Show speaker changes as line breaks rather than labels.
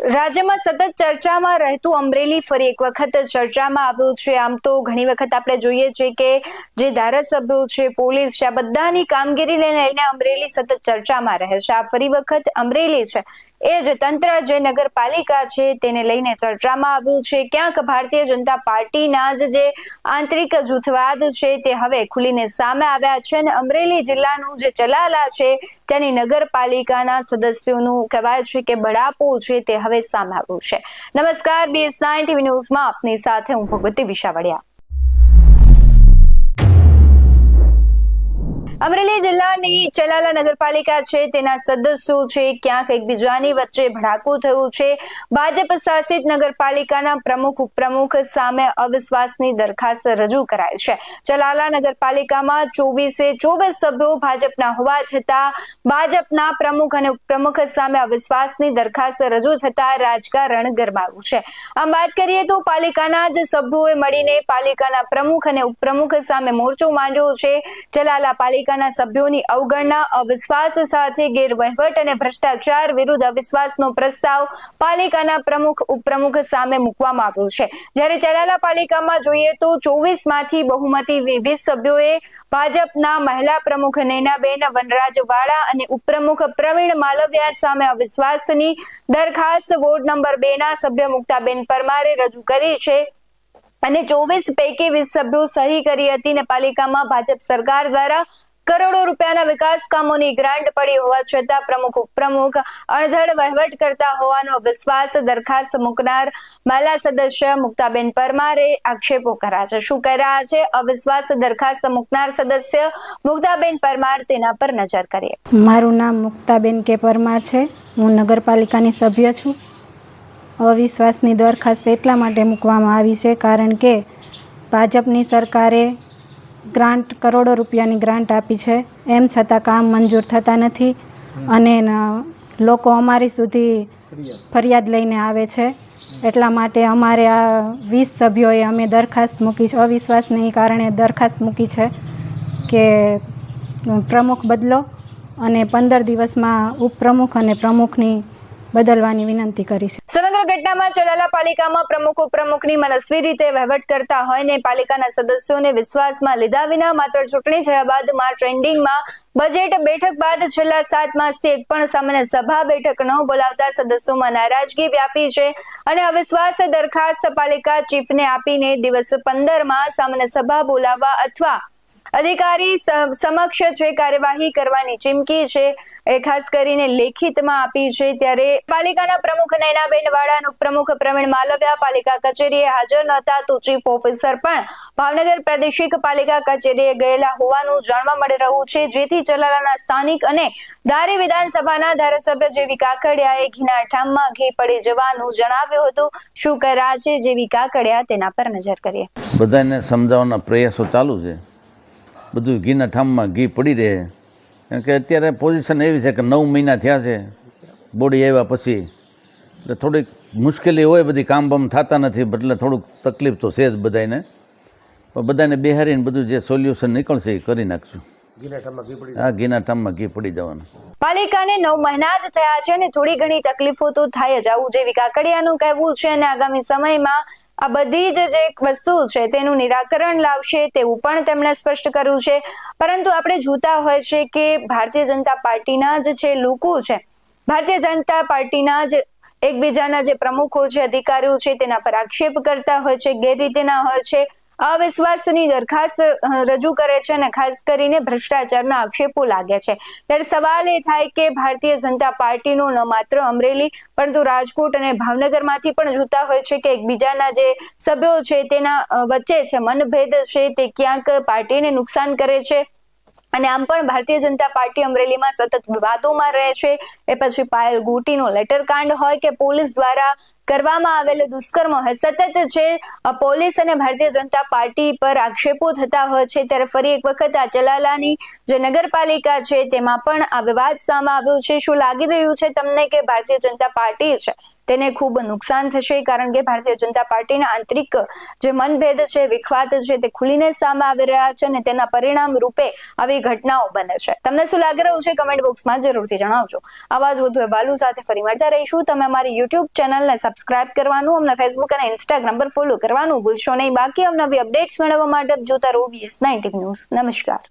રાજ્યમાં સતત ચર્ચામાં રહેતું અમરેલી ફરી એક વખત ચર્ચામાં આવ્યું છે. આમ તો ઘણી વખત આપણે જોઈએ છીએ કે જે ધારાસભ્યો છે, પોલીસ છે, આ બધાની કામગીરીને લઈને અમરેલી સતત ચર્ચામાં રહે છે. આ ફરી વખત અમરેલી છે. એ જ તંત્ર જે નગરપાલિકા છે તેને લઈને ચર્ચામાં આવ્યું છે. ક્યાંક ભારતીય જનતા પાર્ટીના જ જે આંતરિક જૂથવાદ છે તે હવે ખુલીને સામે આવ્યા છે અને અમરેલી જિલ્લાનું જે ચલાલા છે ત્યાંની નગરપાલિકાના સદસ્યોનું કહેવાય છે કે બળાપો છે તે હવે સામે આવ્યું છે. નમસ્કાર બીએસ નાઇન ટીવી ન્યૂઝમાં આપની સાથે હું ભગવતી વિશાવડિયા. અમરેલી જિલ્લાની ચલાલા નગરપાલિકા છે, તેના સદસ્યો છે, ક્યાંક એકબીજાની વચ્ચે ભડાકું થયું છે. ભાજપ શાસિત નગરપાલિકાના પ્રમુખ, ઉપપ્રમુખ સામે અવિશ્વાસની દરખાસ્ત રજૂ કરાઈ છે. ચલાલા નગરપાલિકામાં ચોવીસે ચોવીસ સભ્યો ભાજપના હોવા છતાં ભાજપના પ્રમુખ અને ઉપપ્રમુખ સામે અવિશ્વાસની દરખાસ્ત રજૂ થતા રાજકારણ ગરમાયું છે. આમ વાત કરીએ તો પાલિકાના જ સભ્યોએ મળીને પાલિકાના પ્રમુખ અને ઉપપ્રમુખ સામે મોરચો માંડ્યો છે. ચલાલા પાલિકાના સભ્યોની અવગણના, અવિશ્વાસ સાથે ગેરવહીવટ અને ભ્રષ્ટાચાર વિરુદ્ધ અવિશ્વાસનો પ્રસ્તાવ પાલિકાના પ્રમુખ, ઉપપ્રમુખ સામે મૂકવામાં આવ્યો છે. જ્યારે ચલાલા પાલિકામાં જોઈએ તો ચોવીસમાંથી બહુમતી વીસ સભ્યોએ ભાજપના મહિલા પ્રમુખ નૈનાબેન વનરાજવાળા અને ઉપપ્રમુખ પ્રવીણ માલવિયા સામે અવિશ્વાસની દરખાસ્ત વોર્ડ નંબર બે ના સભ્ય મુક્તાબેન પરમારે રજૂ કરી છે. અને ચોવીસ પૈકી વીસ સભ્યો સહી કરી હતી ને પાલિકામાં ભાજપ સરકાર દ્વારા કરોડો રૂપિયાના વિકાસ કામોની ગ્રાન્ટ પડી હોવા છતાં પ્રમુખ ઉપપ્રમુખ અણધડ વહીવટ કરતા હોવાનો વિશ્વાસ દરખાસ્ત મૂકનાર મહિલા સદસ્ય મુક્તાબેન પરમારે આક્ષેપો કર્યા છે. શું કહી રહ્યા છે? અવિશ્વાસ દરખાસ્ત મૂકનાર સદસ્ય મુક્તાબેન પરમાર તેના પર નજર કરીએ.
મારું નામ મુક્તાબેન કે પરમાર છે. હું નગરપાલિકાની સભ્ય છું. અવિશ્વાસની દરખાસ્ત એટલા માટે મૂકવામાં આવી છે કારણ કે ભાજપની સરકારે ગ્રાન્ટ, કરોડો રૂપિયાની ગ્રાન્ટ આપી છે. એમ છતાં કામ મંજૂર થતા નથી અને લોકો અમારી સુધી ફરિયાદ લઈને આવે છે. એટલા માટે અમારે આ વીસ સભ્યોએ અમે દરખાસ્ત મૂકી છે. અવિશ્વાસને કારણે દરખાસ્ત મૂકી છે કે પ્રમુખ બદલો અને પંદર દિવસમાં ઉપપ્રમુખ અને પ્રમુખની બદલવાની વિનંતી કરી છે.
સમગ્ર ઘટનામાં ચલાલા પાલિકામાં પ્રમુખ ઉપપ્રમુખની મનસ્વી રીતે વહીવટ કરતા હોય ને પાલિકાના સદસ્યોને વિશ્વાસમાં લીધા વિના માત્ર ચૂંટણી થયા બાદ માર્ચ એન્ડિંગમાં બજેટ બેઠક બાદ છેલ્લા સાત માસથી એક પણ સામાન્ય સભા બેઠક ન બોલાવતા સદસ્યોમાં નારાજગી વ્યાપી છે અને અવિશ્વાસ દરખાસ્ત પાલિકા ચીફને આપીને દિવસ પંદરમાં સામાન્ય સભા બોલાવવા અથવા અધિકારી સમક્ષ છે કાર્યવાહી કરવાની ચીમકી છે એ ખાસ કરીને લેખિતમાં આપી છે. ત્યારે પાલિકાના પ્રમુખ નૈનાબેન વાળા ઉપપ્રમુખ પ્રવીણ માલવ્યા પાલિકા કચેરીએ હાજર નહોતા. તો ચીફ ઓફિસર પણ ભાવનગર પ્રાદેશિક પાલિકા કચેરીએ ગયેલા હોવાનું જાણવા મળી રહ્યું છે. જેથી ચલાલાના સ્થાનિક અને ધારી વિધાનસભાના ધારાસભ્ય જેવી કાકડિયાએ ઘીના ઠામમાં ઘી પડી જવાનું જણાવ્યું હતું. શું કર્યા છે જેવી કાકડિયા તેના પર નજર કરીએ.
બધાને સમજાવવાના પ્રયાસો ચાલુ છે. બધું ઘીના ઠામમાં ઘી પડી રહે. કારણ કે અત્યારે પોઝિશન એવી છે કે નવ મહિના થયા છે. બોડી આવ્યા પછી. એટલે થોડીક મુશ્કેલી હોય, બધી કામ બામ થતા નથી, એટલે થોડુંક તકલીફ તો છે જ બધાને પણ બધાને બિહારીને બધું જે સોલ્યુશન નીકળશે એ કરી નાખશું. હા ઘીના ઠામમાં ઘી પડી જવાનું.
પાલિકાને નવ મહિના જ થયા છે અને થોડી ઘણી તકલીફો તો થાય જ. આવું જેવી કાકડિયાનું કહેવું છે અને આગામી સમયમાં આ બધી જ જે વસ્તુ છે તેનું નિરાકરણ લાવશે તેવું પણ તેમણે સ્પષ્ટ કર્યું છે. પરંતુ આપણે જોતા હોય છે કે ભારતીય જનતા પાર્ટીના જ છે લોકો છે ભારતીય જનતા પાર્ટીના જ એકબીજાના જે પ્રમુખો છે અધિકારીઓ છે તેના પર આક્ષેપ કરતા હોય છે ગેરરીતિના હોય છે. અવિશ્વાસની દરખાસ્ત રજૂ કરે છે અને ખાસ કરીને ભ્રષ્ટાચારના આક્ષેપો લાગે છે. ત્યારે સવાલ એ થાય કે ભારતીય જનતા પાર્ટીનું ન માત્ર અમરેલી, પરંતુ રાજકોટ અને ભાવનગરમાંથી પણ જોતા હોય છે કે એકબીજાના જે સભ્યો છે તેના વચ્ચે છે, મનભેદ છે, તે ક્યાંક પાર્ટીને નુકસાન કરે છે. અને આમ પણ ભારતીય જનતા પાર્ટી અમરેલીમાં સતત વિવાદોમાં રહે છે. એ પછી પાયલ ગોટીનો લેટર કાંડ હોય કે પોલીસ દ્વારા કરવામાં આવેલો દુષ્કર્મ સતત અ, પોલીસ અને ભારતીય જનતા પાર્ટી પર આક્ષેપો થતા હોય છે. ત્યારે ફરી એક વખત આ ચલાલાની જે નગરપાલિકા છે તેમાં પણ આ વિવાદ સામે આવ્યો છે. શું લાગી રહ્યું છે તમને કે ભારતીય જનતા પાર્ટી છે તેને ખૂબ નુકસાન થશે? કારણ કે ભારતીય જનતા પાર્ટીના આંતરિક જે મનભેદ છે વિખવાદ છે તે ખુલીને સામે આવી રહ્યા છે અને તેના પરિણામ રૂપે આવી ઘટનાઓ બને છે. તમને શું લાગી રહ્યું છે? કમેન્ટ બોક્સમાં જરૂરથી જણાવજો. આવા જ વધુ અહેવાલો સાથે ફરી મળતા રહીશું. તમે અમારી યુટ્યુબ ચેનલને સબસ્ક્રાઇબ કરવાનું, અમને ફેસબુક અને ઇન્સ્ટાગ્રામ પર ફોલો કરવાનું ભૂલશો નહીં. બાકી અવનવી અપડેટ્સ મેળવવા માટે જોતા રહો બીએસ નાઇન્ટી ન્યૂઝ નમસ્કાર.